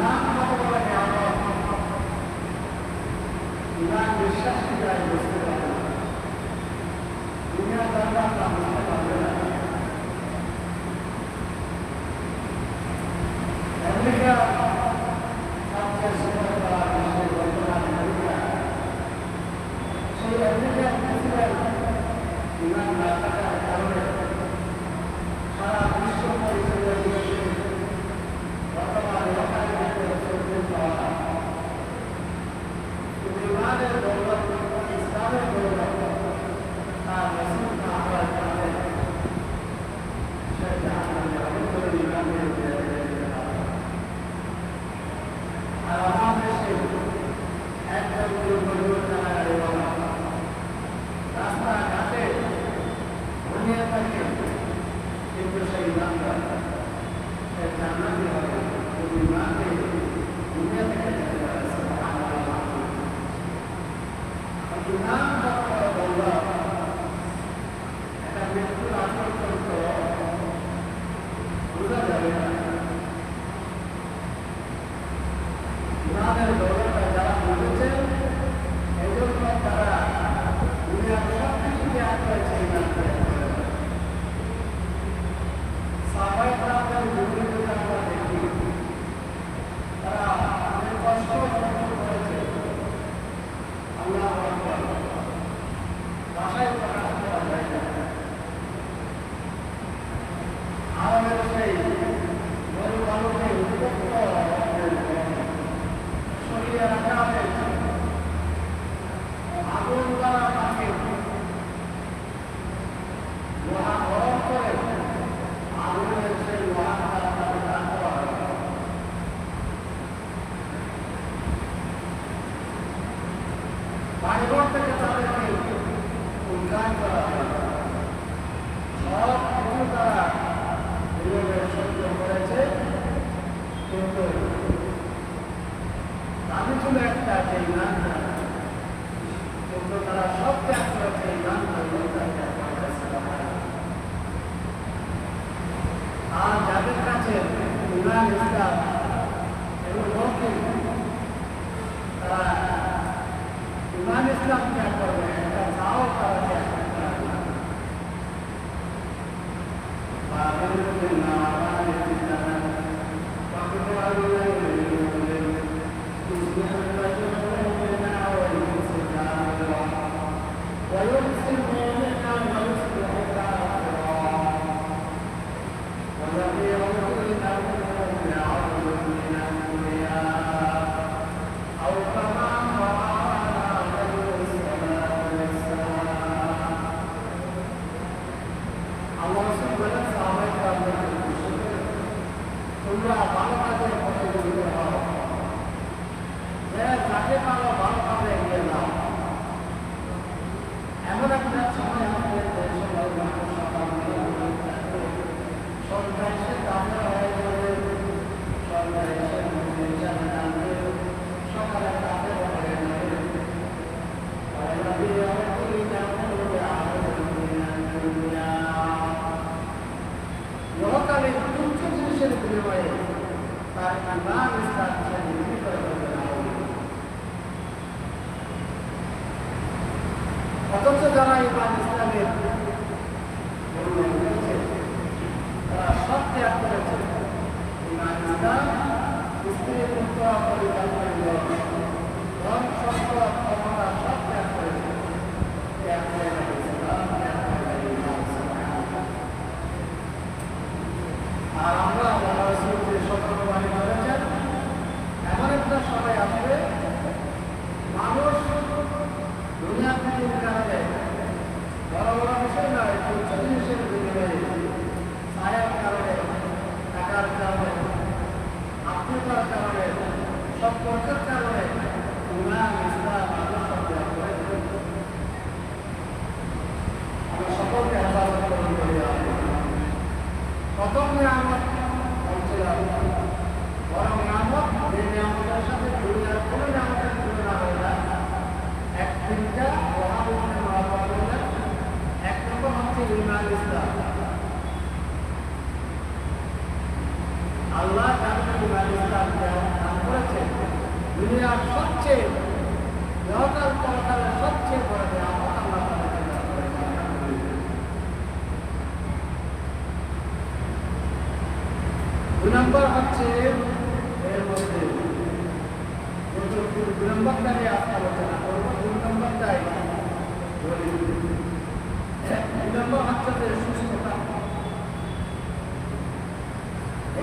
아.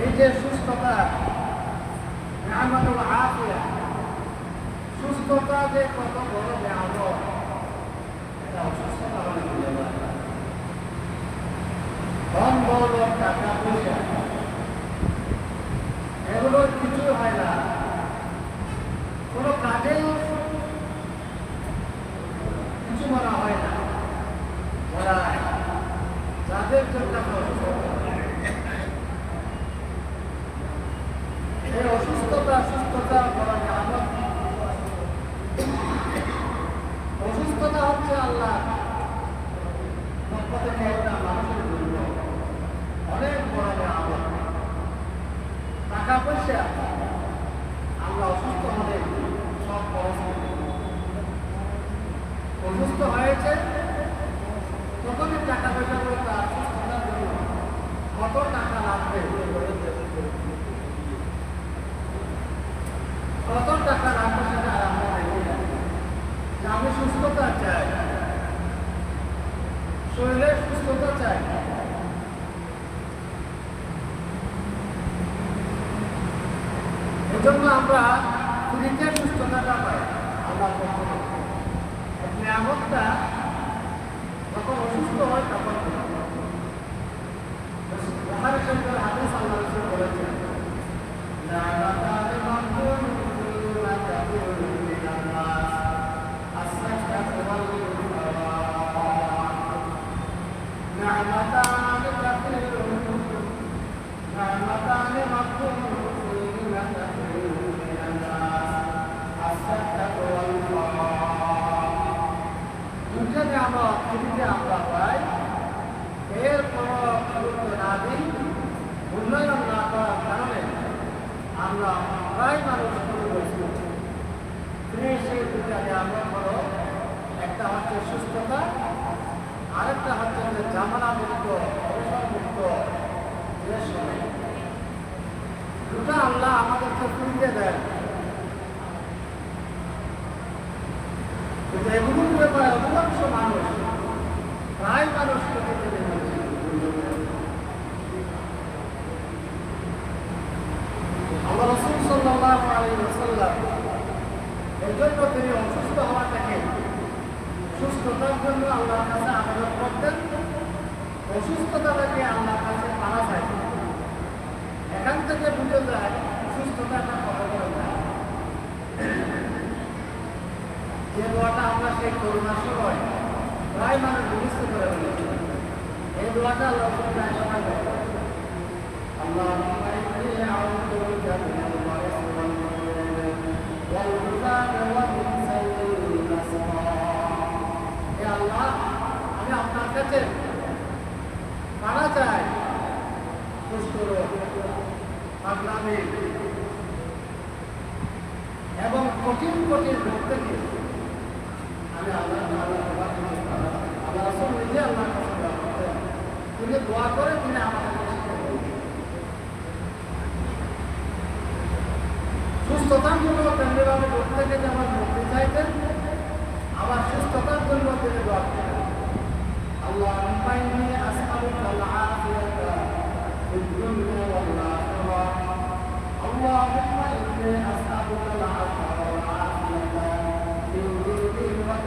এই যে সুস্থতা সুস্থতা যে কত বড় ব্যাহত এটা এগুলোর কিছু হয় না। টাকা পয়সা আমরা অসুস্থ সব অসুস্থ হয়েছে টাকা তার কত টাকা লাগবে? কত টাকা লাগবে সেটা আমরা না। আমি সুস্থতা চাই শরীরের সুস্থতা চাই এজন্য আমরা ফ্রিতে সুস্থতাটা পাই আল্লাহ পক্ষ থেকে। এক নিয়ামতটা যখন অসুস্থ হয় তখন বুখারী শরীফের হাদিস আল্লাহ রাসূল বলেছেন নিয়ামাতানি মাগফুরুন কাবীরুন মিনান নাস as-sakatu wal نعمتان كثير نعمتان مغفور দুজনে আমরা পৃথিবীতে আমরা পাই এর কারণে আমরা প্রায় মানুষ ক্ষতিগ্রস্ত আমরা হলো একটা হচ্ছে সুস্থতা আরেকটা হচ্ছে যে জামানামুক্ত অবসরমুক্ত যে সময় আল্লাহ আমাদেরকে তুলতে দেয় কিন্তু এগুলোর ব্যাপারে এই জন্য তিনি অসুস্থ হওয়া থেকে সুস্থতার জন্য আল্লাহর কাছে আবেদন করতেন। অসুস্থতা থেকে আল্লাহর কাছে মারা যায় এখান থেকে বুঝে যায়, সুস্থতাটা কত বড় যায় যে দোয়াটা আমরা সেই করোনার সময় প্রায় মানুষ করে ফেলেছি। এই দোয়াটা প্রায় সময় আল্লাহ আমি আপনার কাছে এবং কঠিন কঠিন লোক থেকে আল্লাহ আল্লাহ আল্লাহ রসুল নিজে আল্লাহর কাছে দোয়া করতেন তিনি দোয়া করে তিনি আমাদেরকে শিক্ষা দিয়েছেন। সুস্থতার জন্য তেমনিভাবে রোগ থেকে যেমন মুক্তি চাইতেন আবার সুস্থতার জন্য তিনি দোয়া করতেন اللهم إني أسألك العافية في الدنيا والآخرة اللهم إني أسألك العفو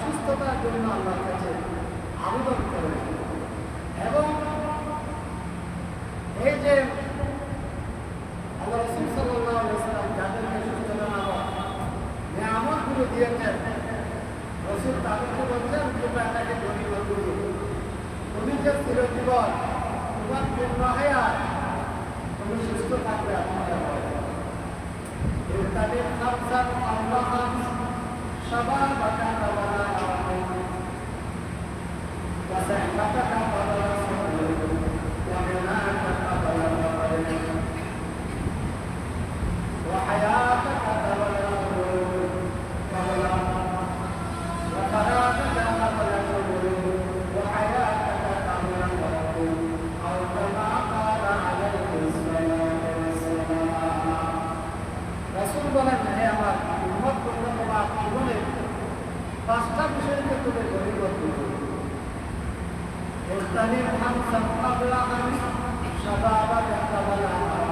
সুস্থতার জন্য আল্লাহর কাছে আবেদন করেছেন এবং এই যে আল্লাহ তুমি যে তুমি তাদের আল্লাহ সবার বাটা แสนครับ فاستلم همسا قبل أمس شبابك قبل أمس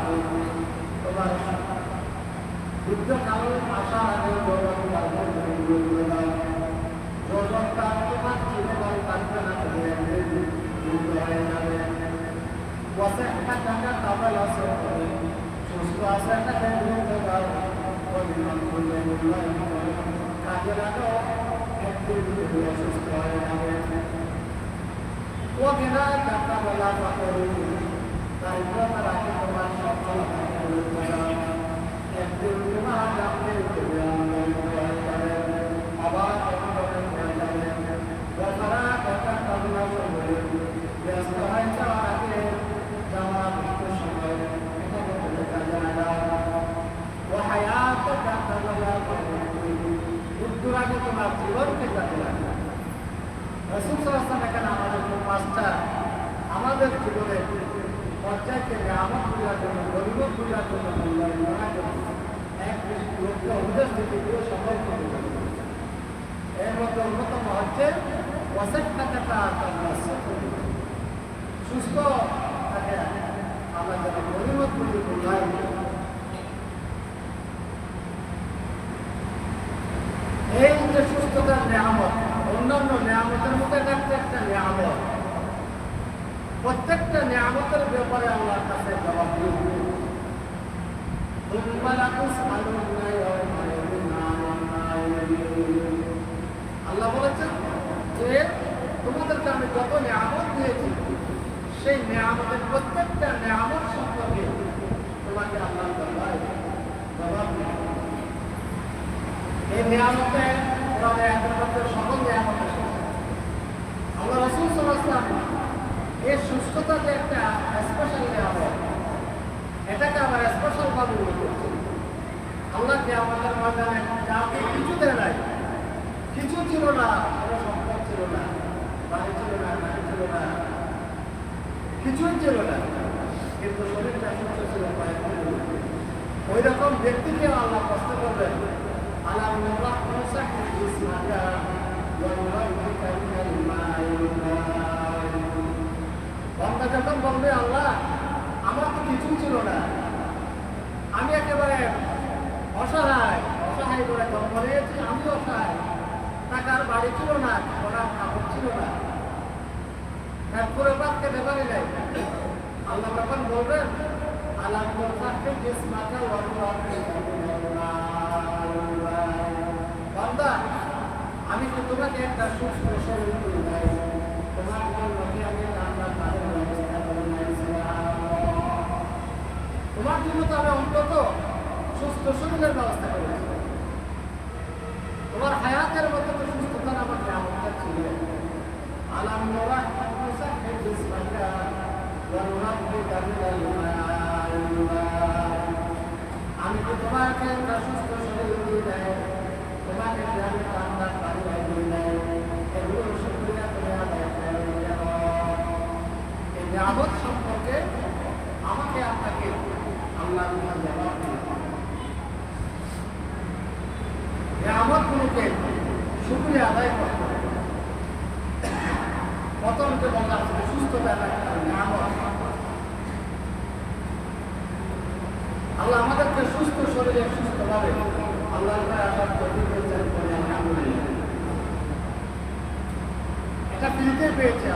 বুদ্ধ কারণ আশা আগে গৌরব কারণ গৌরব কারণ আমার জীবন কারখানা হয়ে যাবে বসে একটা টাকা কাবাল আছে সুস্থ আছে একটা পরিমাণ করলে কাজে লাগো একটু সুস্থ হয়ে যাবে তাই কথা রাখে তোমার সফল একদিন তোমার ডাকতে তুমি আন্দোলন হয়ে যাবে আবার অন্যরকম হয়ে যাবে বছরা কথা কামনা করবে ব্যস্ত হয়ে যাওয়ার আগে যাওয়া মৃত্যুর সময় এটা বলতে কাজে লাগাও ও হায়াত টাকা বলা মৃত্যুর আগে তোমার জীবনকে কাজে লাগাও রসুল সাল্লাম এখানে আমাদের পাঁচটা আমাদের জীবনে পর্যায় থেকে আমার পূজার জন্য গরিব পূজার জন্য মূল্যায়ন করার জন্য এক লোককে উপদেশ দিতে গিয়ে সফল করে এর মধ্যে টাকাটা সুস্থ থাকে আমরা পুজো মূল্যায়ন করি। এই যে সুস্থতার নিয়ামত অন্যান্য নিয়ামতের মধ্যে একটা একটা নিয়ামত প্রত্যেকটা নিয়ামতের ব্যাপারে আল্লাহর কাছে জবাব দিই আল্লাহ যে তোমাদেরকে আমি যত নিয়ামত দিয়েছি, সেই নিয়ামতের প্রত্যেকটা নিয়ামত সম্পর্কে তোমাকে আল্লাহ জবাব এই নিয়ামতে কোরআনে সকল নিয়ামত এসেছে আল্লাহ রসুল সাল্লাম এই সুস্থতা যে একটা স্পেশাল নিয়ামত, এটাকে আবার স্পেশাল ভাবে করছে আল্লাহকে আমাদের ময়দানে যা কিছু দেয় নাই? কিছু ছিল না বাড়ি ছিল না গাড়ি ছিল না কিছুই ছিল না। কিন্তু শরীরটা সুস্থ ছিল ওই রকম ব্যক্তিকে আল্লাহ কষ্ট করবেন। আল্লাহ যখন বলবে, আল্লাহ আমার তো কিছুই ছিল না আমি একেবারে অসহায় অসহায় করে জন্ম নিয়েছি আমি অসহায় টাকার বাড়ি ছিল না ওরা কাপড় ছিল না পুরো বাদ খেতে পারি নাই বলবেন আল্লাহ করতে জিস বান্দা আমি তো তোমাকে একটা সুস্থ করে তোমার জন্য করে তো আমি অন্তত সুস্থ শরীরের ব্যবস্থা করেছি তোমার হায়াতের মতো তো সুস্থতার আমার গ্রামটা ছিল। আলাম নোরা আমি আদায় এই নিয়ামত সম্পর্কে আমাকে আপনাকে আল্লাহ জবাব নিয়ামতগুলোকে শুক্রিয়া আদায় করতে বললাম যে সুস্থতা একটা নিয়ামত আল্লাহ আমাদেরকে সুস্থ শরীরে সুস্থভাবে আল্লাহ আসার প্রতিযোগিতার করে আলহামদুলিল্লাহ এটা ফ্রিতে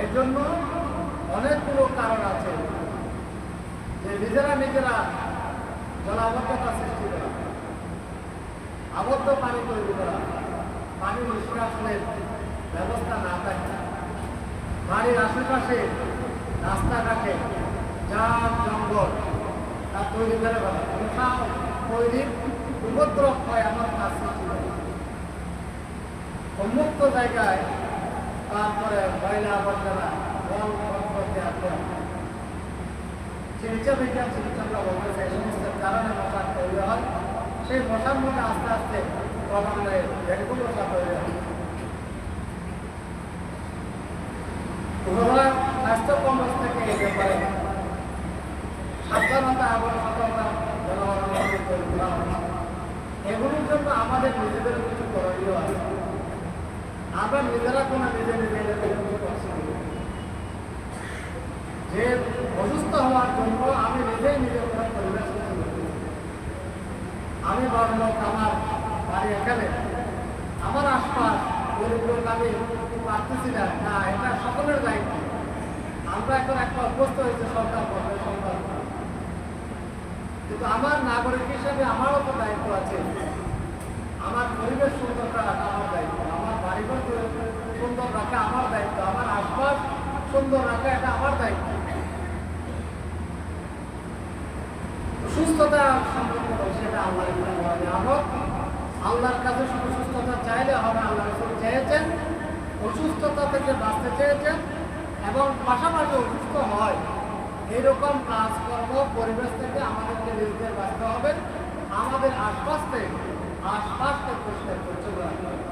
এর জন্য অনেকগুলো কারণ আছে যে নিজেরা নিজেরা জলাবদ্ধতা সৃষ্টি করা, আবদ্ধ পানি তৈরি করা, পানি নিষ্কাশনের ব্যবস্থা না থাকে, বাড়ির আশেপাশে রাস্তাঘাটে জাম জঙ্গল তার তৈরি করে মশা তৈরির উপদ্রব হয় আমার কাজ উন্মুক্ত জায়গায় তারপরে ময়লা আবর্জনা চিকিৎসা বিজ্ঞান চিকিৎসকরা সমস্ত কারণে মশা তৈরি হয়। সেই মশার মধ্যে আস্তে আস্তে ক্রমান্বয়ে ডেঙ্গু মশা তৈরি হয়। স্বাস্থ্য কমপ্লেক্স থেকে এই ব্যাপারে সাবধানতা এবং সতর্কতা জনগণের জন্য আমাদের নিজেদের কিছু করণীয় আছে। নিজেরা কোনো নিজে। যে অসুস্থ হওয়ার জন্য আমি নিজেই কোনো পরিবেশ আমি লোক আমার বাড়ি এখানে। আমার আশপাশ আমি না? এটা সকলের দায়িত্ব। আমরা এখন একটা অভ্যস্ত হয়েছে, সরকার সরকার কিন্তু আমার নাগরিক হিসেবে আমারও তো দায়িত্ব আছে। আমার পরিবেশ সুন্দর আমার আশপাশ আল্লাহর কাছে শুধু সুস্থতা চাইলে হবে, আল্লাহ রসুল চেয়েছেন, অসুস্থতা থেকে বাঁচতে চেয়েছেন, এবং পাশাপাশি অসুস্থ হয়। এরকম কাজকর্ম, পরিবেশ থেকে আমাদেরকে নিজেদের বাঁচতে হবে, আমাদের আশপাশ থেকে, আশপাশকে পরিষ্কার পরিচ্ছন্ন রাখতে হবে।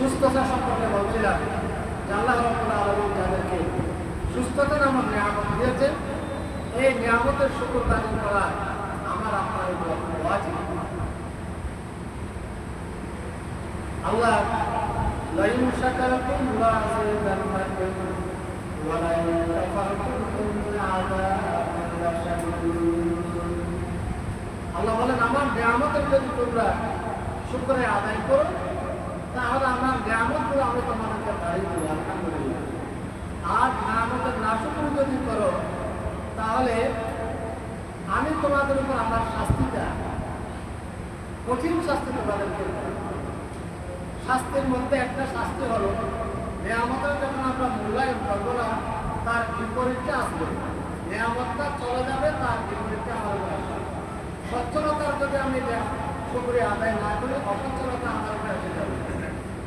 সুস্থতা সম্পর্কে বলছিলাম যে আল্লাহ রব্বুল আলামিন যাদেরকে সুস্থতা নামক নিয়ামত দিয়েছেন। এই নিয়ামতের শুকর দান করা আমার আপনার উপর আল্লাহ আল্লাহ বলেন, আমার নিয়ামতের যদি তোমরা শুক্রে আদায় করো তাহলে আমার নিয়ামতগুলো আমি তোমাদেরকে বাড়িয়ে দেবো আলহামদুলিল্লাহ। আর নিয়ামতের নাশুকুর যদি করো, তাহলে আমি তোমাদের উপর আমার শাস্তিটা, কঠিন শাস্তি তোমাদেরকে শাস্তির মধ্যে একটা শাস্তি হলো, নিয়ামতের যখন আমরা মূল্যায়ন করব না, তার বিপরীতটা আসবে। নিয়ামতটা চলে যাবে, তার বিপরীতটা আমার সচ্ছলতার যদি আমি শুক্রিয়া আদায় না করি, অসচ্ছলতা আমার এসে যাবে।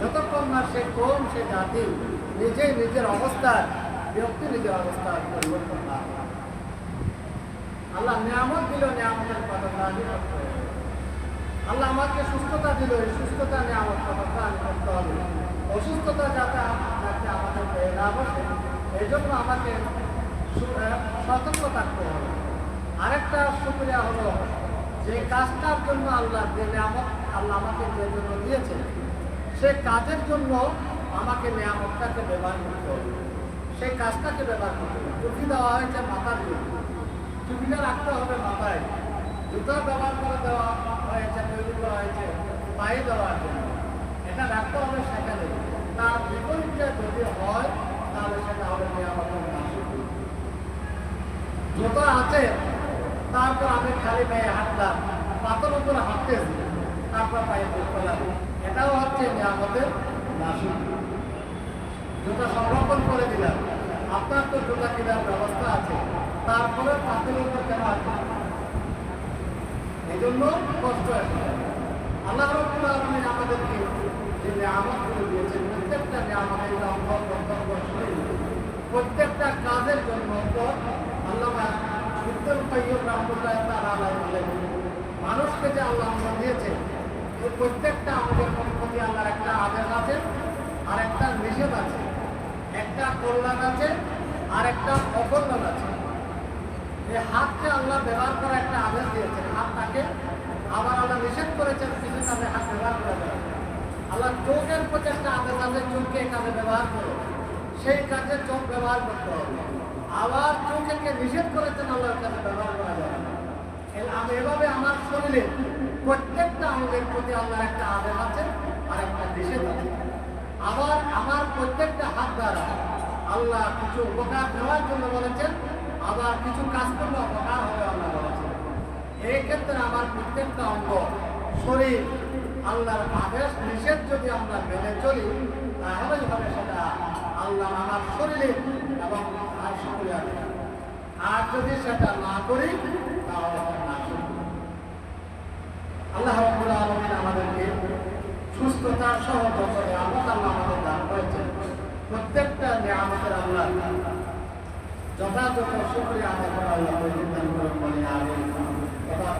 যতক্ষণ না সে কোন, সে জাতি, নিজে নিজের অবস্থার ব্যক্তি নিজের অবস্থার পরিবর্তন না আল্লাহ নিয়ামত দিল, নিয়ামতের কথা দাবি। আল্লাহ আমাকে সুস্থতা দিল, এই সুস্থতা নিয়ামত কথা আমি করতে হবে। অসুস্থতা যাতে যাতে আমাদের পেয়ে না বসে, এই জন্য আমাকে সতর্ক থাকতে হবে। আরেকটা সুবিধা হলো যে কাজটার জন্য আল্লাহ যে নিয়ামত, আল্লাহ আমাকে যে জন্য দিয়েছে সে কাজের জন্য আমাকে নিয়ামতটাকে ব্যবহার করতে হবে। সেই কাজটাকে ব্যবহার করতে হবে। দেওয়া হয়েছে মাথার জন্য টুপিটা রাখতে হবে মাথায়। জুতো ব্যবহার করে দেওয়া হয়েছে, তৈরি করা হয়েছে, পায়ে দেওয়ার জন্য। এটা রাখতে হবে সেখানে। তার বিপরীতে যদি হয়, তাহলে সেটা হবে নাশক জুতো আছে, তারপর আমি খালি পায়ে হাঁটলাম। পাথর উপরে হাঁটতেছি, তারপর পায়ে বুক করলাম এটাও হচ্ছে নিয়ামতের নাশক জুতা সংরক্ষণ করে দিলাম। আপনার তো জুতা কেনার ব্যবস্থা আছে। তারপরে পাথরের উপর কেন আছে এই জন্য কষ্ট আসে আল্লাহ রব্বুল আলমিন আমাদেরকে যে নিয়ামতগুলো দিয়েছেন, প্রত্যেকটা নিয়ামতের অঙ্গ শরীর প্রত্যেকটা কাজের জন্য আল্লাহ ইবনুল কাইয়্যিম রাহমাতুল্লাহ তাআলা আলাইহি মানুষকে যে আল্লাহ দিয়েছে এই প্রত্যেকটা আমাদের প্রতি আল্লাহর একটা আদেশ আছে আর একটা নিষেধ আছে, একটা কল্যাণ আছে আর একটা অকল্যাণ আছে। এই হাতকে আল্লাহ ব্যবহার করা একটা আদেশ দিয়েছেন। হাতটাকে আবার আল্লাহ নিষেধ করেছেন কিছু কাজে হাত ব্যবহার করা যায়। আল্লাহ চোখের প্রতি একটা আদেশ আছে, চোখকে কাজে ব্যবহার করো। সেই কাজে চোখ ব্যবহার করতে হবে। আবার চোখকে নিষেধ করেছেন, আল্লাহর কাছে ব্যবহার করা যায় আমি এভাবে আমার শরীরে প্রত্যেকটা অঙ্গের প্রতি আল্লাহর একটা আদেশ আছে আর একটা নিষেধ আছে। আবার আমার প্রত্যেকটা হাত দ্বারা আল্লাহ কিছু উপকার দেওয়ার জন্য বলেছেন, আবার কিছু কাজ করলে অপকার হবে আল্লাহ বলেছেন। এই ক্ষেত্রে আমার প্রত্যেকটা অঙ্গ শরীর আল্লাহর আদেশ, নিষেধ যদি আমরা মেনে চলি তাহলেই হবে সেটা আল্লাহ আমার শরীরে এবং আর সকলে আর যদি সেটা না করি, তাহলে আল্লাহ রব্বুল আলমিন আমাদেরকে সুস্থতা সহ বছরে আমত আল্লাহ আমাদের দান করেছেন। প্রত্যেকটা নিয়ামতের আল্লাহ যথাযথ শুক্রিয়া আদায় করা আল্লাহ দান করে বলে আগে কথা